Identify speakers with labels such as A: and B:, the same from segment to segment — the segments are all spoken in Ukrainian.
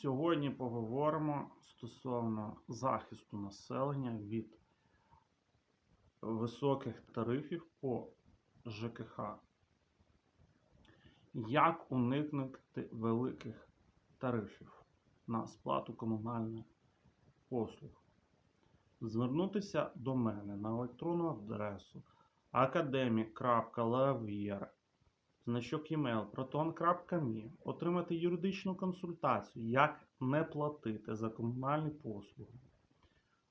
A: Сьогодні поговоримо стосовно захисту населення від високих тарифів по ЖКХ. Як уникнути великих тарифів на сплату комунальних послуг? Звернутися до мене на електронну адресу academic.lavier значок e-mail proton.me, отримати юридичну консультацію, як не платити за комунальні послуги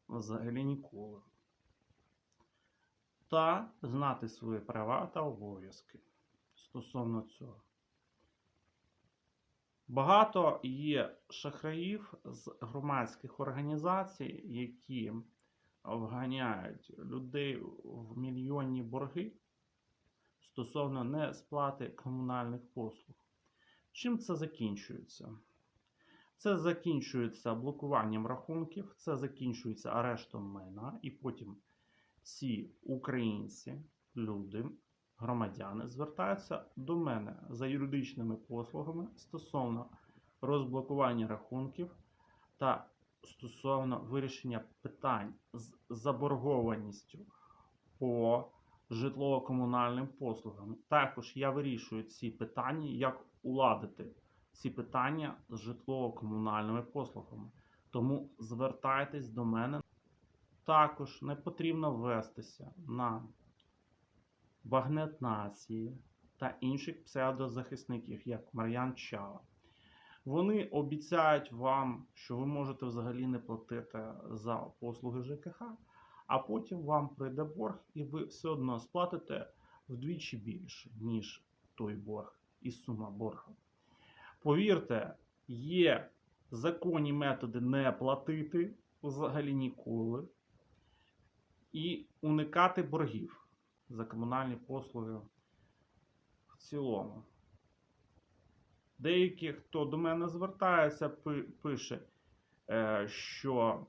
A: взагалі ніколи. Та знати свої права та обов'язки стосовно цього. Багато є шахраїв з громадських організацій, які вганяють людей в мільйонні борги стосовно несплати комунальних послуг. Чим це закінчується? Це закінчується блокуванням рахунків, це закінчується арештом майна, і потім ці українці, люди, громадяни звертаються до мене за юридичними послугами стосовно розблокування рахунків та стосовно вирішення питань з заборгованістю по житлово-комунальним послугам. Також я вирішую ці питання, як уладити ці питання з житлово-комунальними послугами. Тому звертайтесь до мене. Також не потрібно вестися на багнет нації та інших псевдозахисників, як Мар'ян Чава. Вони обіцяють вам, що ви можете взагалі не платити за послуги ЖКХ, а потім вам прийде борг, і ви все одно сплатите вдвічі більше, ніж той борг і сума боргу. Повірте, є законні методи не платити взагалі ніколи і уникати боргів за комунальні послуги в цілому. Деякі, хто до мене звертається, пише, е, що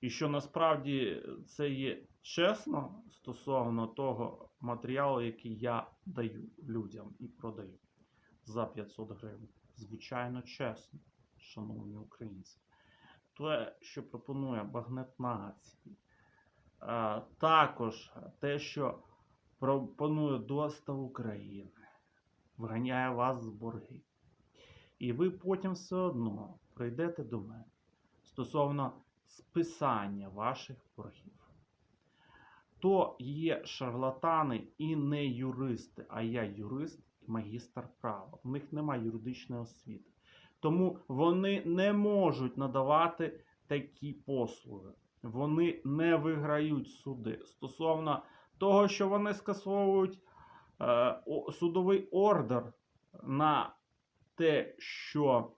A: і що насправді це є чесно стосовно того матеріалу, який я даю людям і продаю за 500 гривень. Звичайно, чесно, шановні українці. Те, що пропонує багнет нації, також те, що пропонує достав України, вганяє вас з борги. І ви потім все одно прийдете до мене стосовно списання ваших боргів. То є шарлатани і не юристи, а я юрист і магістр права. У них немає юридичної освіти. Тому вони не можуть надавати такі послуги. Вони не виграють суди стосовно того, що вони скасовують е, судовий ордер на те, що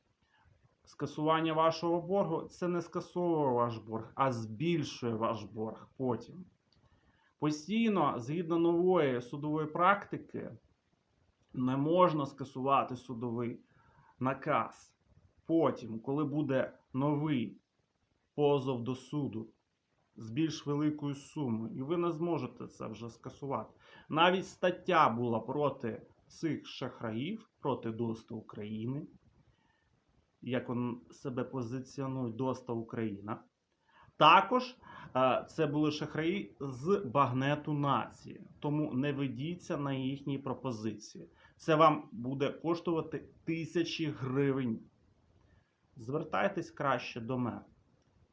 A: скасування вашого боргу це не скасовує ваш борг, а збільшує ваш борг потім. Постійно, згідно нової судової практики, не можна скасувати судовий наказ. Потім, коли буде новий позов до суду з більш великою сумою, і ви не зможете це вже скасувати. Навіть стаття була проти цих шахраїв, проти ДОСТа України, як він себе позиціонує ДОСТа Україна. Також е, це були шахраї з багнету нації. Тому не ведіться на їхні пропозиції. Це вам буде коштувати тисячі гривень. Звертайтесь краще до мене,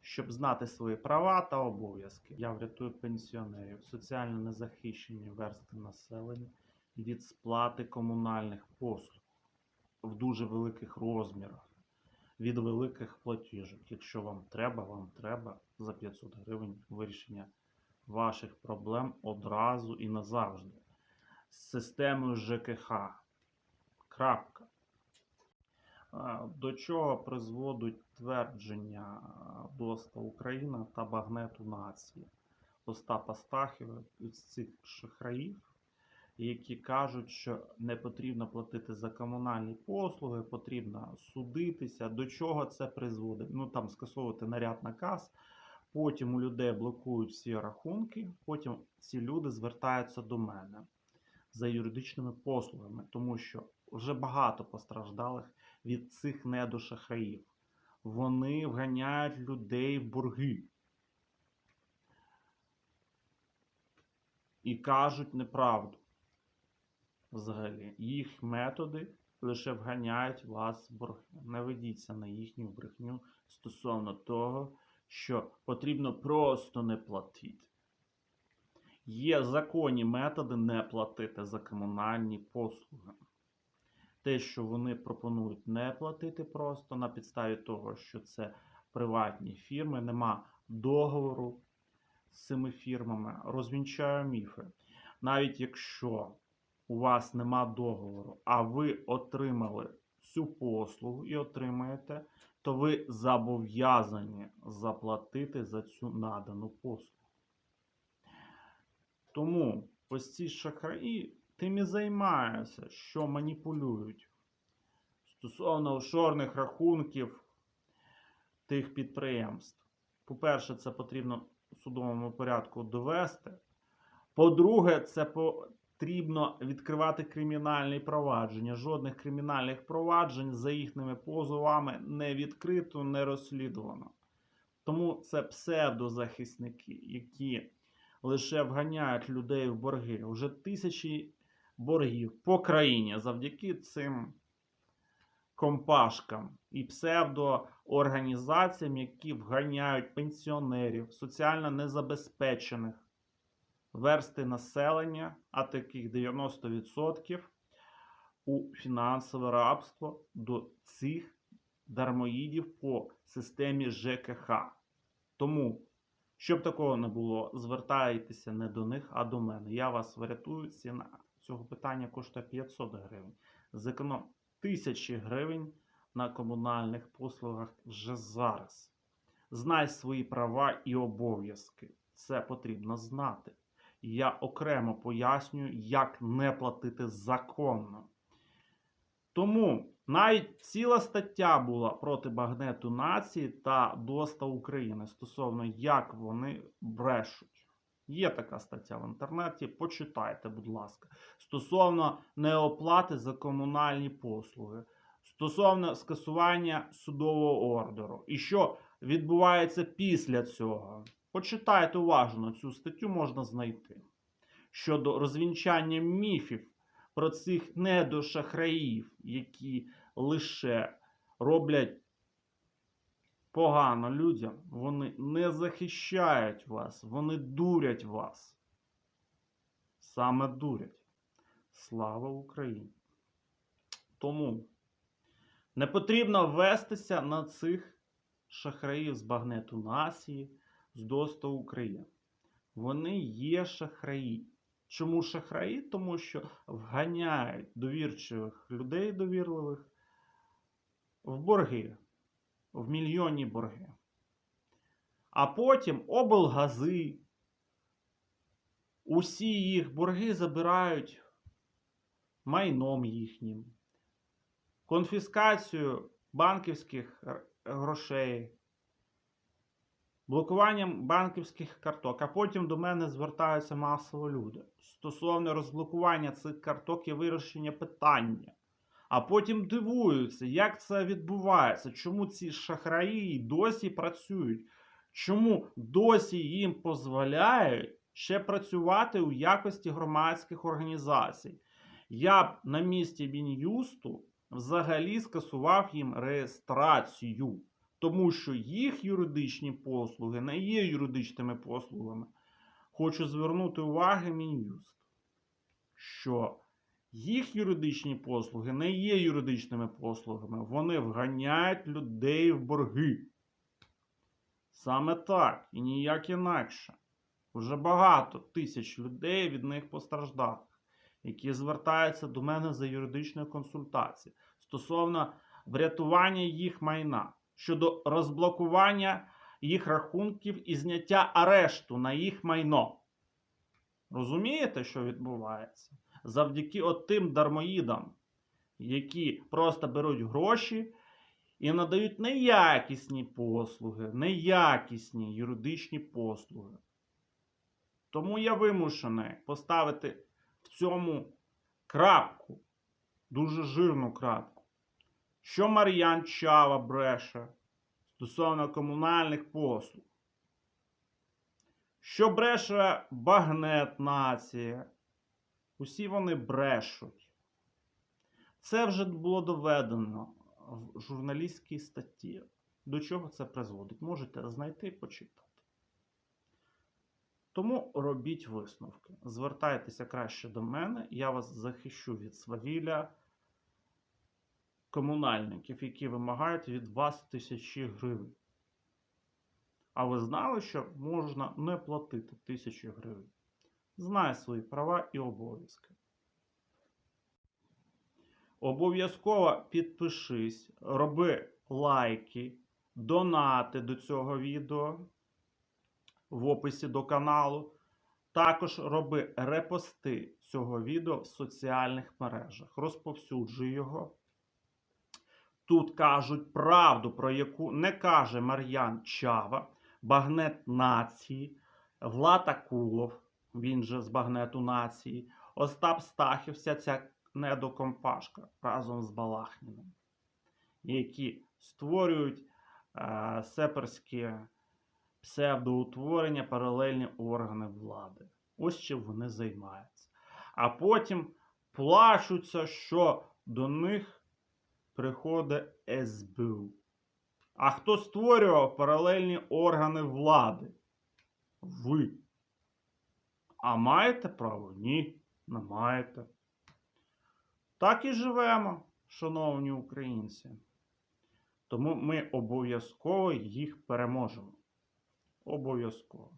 A: щоб знати свої права та обов'язки. Я врятую пенсіонерів, соціально незахищені верстви населення від сплати комунальних послуг в дуже великих розмірах, від великих платіжок. Якщо вам треба, вам треба за 500 гривень вирішення ваших проблем одразу і назавжди. З системою ЖКХ. Крапка. До чого призводить твердження ДОСТа Україна та багнету нації Остапа Стахіва з цих шахраїв, які кажуть, що не потрібно платити за комунальні послуги, потрібно судитися. До чого це призводить? Ну там скасовувати наряд наказ. Потім у людей блокують всі рахунки, потім ці люди звертаються до мене за юридичними послугами, тому що вже багато постраждалих від цих недошахраїв. вони вганяють людей в борги. І кажуть неправду. Взагалі, їх методи лише вганяють вас в борги. Не ведіться на їхню брехню стосовно того, що потрібно просто не платити. Є законні методи не платити за комунальні послуги. Те, що вони пропонують не платити просто на підставі того, що це приватні фірми, нема договору з цими фірмами, розвінчаю міфи. Навіть якщо у вас нема договору, а ви отримали цю послугу і отримаєте, то ви зобов'язані заплатити за цю надану послугу. Тому ось ці шахраї тим і займаються, що маніпулюють стосовно офшорних рахунків тих підприємств. По-перше, це потрібно у судовому порядку довести. По-друге, це потрібно відкривати кримінальні провадження. Жодних кримінальних проваджень за їхніми позовами не відкрито, не розслідувано. Тому це псевдозахисники, які лише вганяють людей в борги. Уже тисячі боргів по країні завдяки цим компашкам і псевдоорганізаціям, які вганяють пенсіонерів, соціально незабезпечених версти населення, а таких 90% у фінансове рабство до цих дармоїдів по системі ЖКХ. Тому, щоб такого не було, звертайтеся не до них, а до мене. Я вас врятую. Ціна цього питання коштує 500 гривень. Зеконом тисячі гривень на комунальних послугах вже зараз. Знай свої права і обов'язки. Це потрібно знати. Я окремо пояснюю, як не платити законно. Тому навіть ціла стаття була проти багнету нації та ДОСТа України стосовно як вони брешуть. Є така стаття в інтернеті, почитайте, будь ласка. Стосовно неоплати за комунальні послуги, стосовно скасування судового ордеру. І що відбувається після цього? Почитайте уважно цю статтю можна знайти. Щодо розвінчання міфів про цих недошахраїв, які лише роблять погано людям, вони не захищають вас, вони дурять вас. Саме дурять. Слава Україні! Тому не потрібно вестися на цих шахраїв з багнету нації, з ДОСТа України. Вони є шахраї. Чому шахраї? Тому що вганяють довірчивих людей довірливих в борги, в мільйонні борги. А потім облгази, усі їх борги забирають майном їхнім, конфіскацію банківських грошей, блокуванням банківських карток, а потім до мене звертаються масово люди. Стосовно розблокування цих карток і вирішення питання. А потім дивуються, як це відбувається, чому ці шахраї досі працюють, чому досі їм дозволяють ще працювати у якості громадських організацій. Я б на місці Мін'юсту взагалі скасував їм реєстрацію тому що їх юридичні послуги не є юридичними послугами. Хочу звернути увагу Мін'юст, що їх юридичні послуги не є юридичними послугами, вони вганяють людей в борги. Саме так і ніяк інакше. Уже багато тисяч людей від них постраждалих, які звертаються до мене за юридичною консультацією стосовно врятування їх майна щодо розблокування їх рахунків і зняття арешту на їх майно. Розумієте, що відбувається? Завдяки отим дармоїдам, які просто беруть гроші і надають неякісні послуги, неякісні юридичні послуги. Тому я вимушений поставити в цьому крапку, дуже жирну крапку. Що Мар'ян Чава бреше, стосовно комунальних послуг. Що бреше багнет нація? Усі вони брешуть. Це вже було доведено в журналістській статті. До чого це призводить? Можете знайти і почитати. Тому робіть висновки. Звертайтеся краще до мене, я вас захищу від свавілля комунальників, які вимагають від вас тисячі гривень. А ви знали, що можна не платити тисячі гривень? Знай свої права і обов'язки. Обов'язково підпишись, роби лайки, донати до цього відео в описі до каналу. Також роби репости цього відео в соціальних мережах. Розповсюджуй його. Тут кажуть правду, про яку не каже Мар'ян Чава, багнет нації, Влад Акулов, він же з багнету нації, Остап Стахів, вся ця недокомпашка разом з Балахніним, які створюють е, сеперські псевдоутворення, паралельні органи влади. Ось чим вони займаються. А потім плачуться, що до них приходить СБУ. А хто створював паралельні органи влади? Ви. А маєте право? Ні, не маєте. Так і живемо, шановні українці. Тому ми обов'язково їх переможемо. Обов'язково.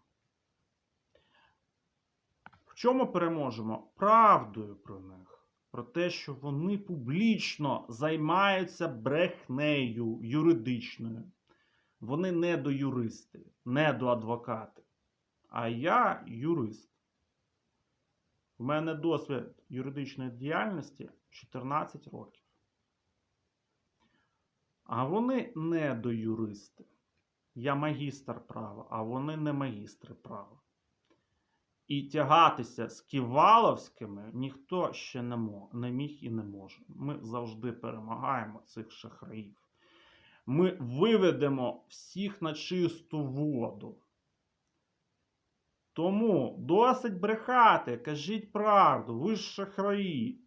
A: В чому переможемо? Правдою про них. Про те, що вони публічно займаються брехнею юридичною. Вони не до юристи, не до адвокати. А я юрист. У мене досвід юридичної діяльності 14 років. А вони не до юристи. Я магістр права, а вони не магістри права. І тягатися з Ківаловськими ніхто ще не, мо- не міг і не може. Ми завжди перемагаємо цих шахраїв. Ми виведемо всіх на чисту воду. Тому досить брехати, кажіть правду, ви ж шахраї.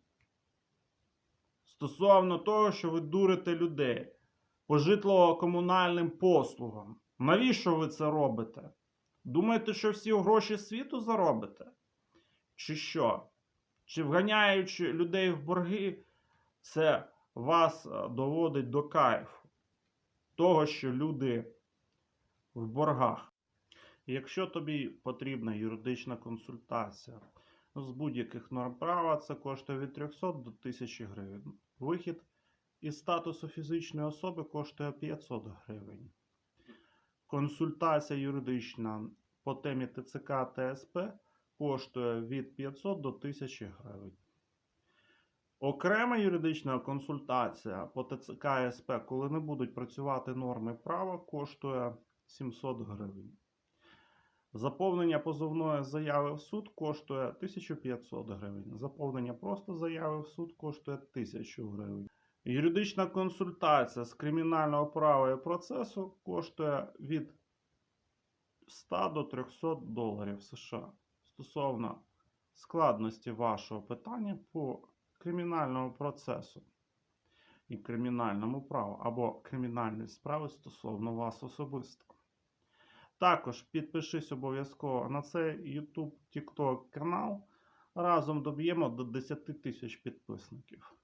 A: Стосовно того, що ви дурите людей по житлово-комунальним послугам. Навіщо ви це робите? Думаєте, що всі гроші світу заробите? Чи що? Чи вганяючи людей в борги, це вас е, доводить до кайфу? Того, що люди в боргах. Якщо тобі потрібна юридична консультація з будь-яких норм права, це коштує від 300 до 1000 гривень. Вихід із статусу фізичної особи коштує 500 гривень. Консультація юридична по темі ТЦК та СП коштує від 500 до 1000 гривень. Окрема юридична консультація по ТЦК СП, коли не будуть працювати норми права, коштує 700 гривень. Заповнення позовної заяви в суд коштує 1500 гривень. Заповнення просто заяви в суд коштує 1000 гривень. Юридична консультація з кримінального права і процесу коштує від 100 до 300 доларів США стосовно складності вашого питання по кримінальному процесу і кримінальному праву або кримінальної справи стосовно вас особисто. Також підпишись обов'язково на цей YouTube TikTok канал. Разом доб'ємо до 10 тисяч підписників.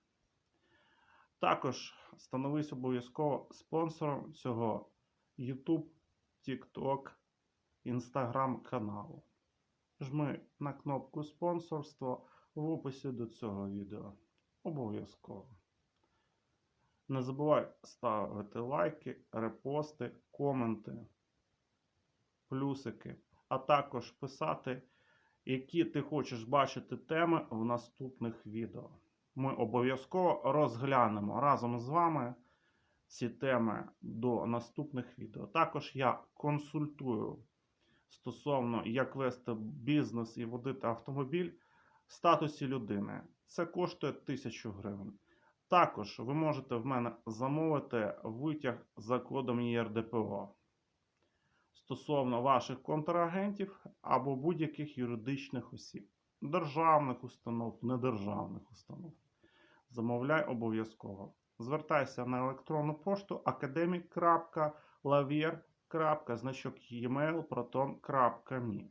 A: Також становись обов'язково спонсором цього YouTube, TikTok, Instagram каналу. Жми на кнопку спонсорство в описі до цього відео. Обов'язково. Не забувай ставити лайки, репости, коменти, плюсики, а також писати, які ти хочеш бачити теми в наступних відео ми обов'язково розглянемо разом з вами ці теми до наступних відео. Також я консультую стосовно, як вести бізнес і водити автомобіль в статусі людини. Це коштує 1000 гривень. Також ви можете в мене замовити витяг за кодом ЄРДПО стосовно ваших контрагентів або будь-яких юридичних осіб, державних установ, недержавних установ. Замовляй обов'язково. Звертайся на електронну пошту academic.lavier.значок e-mail proton.me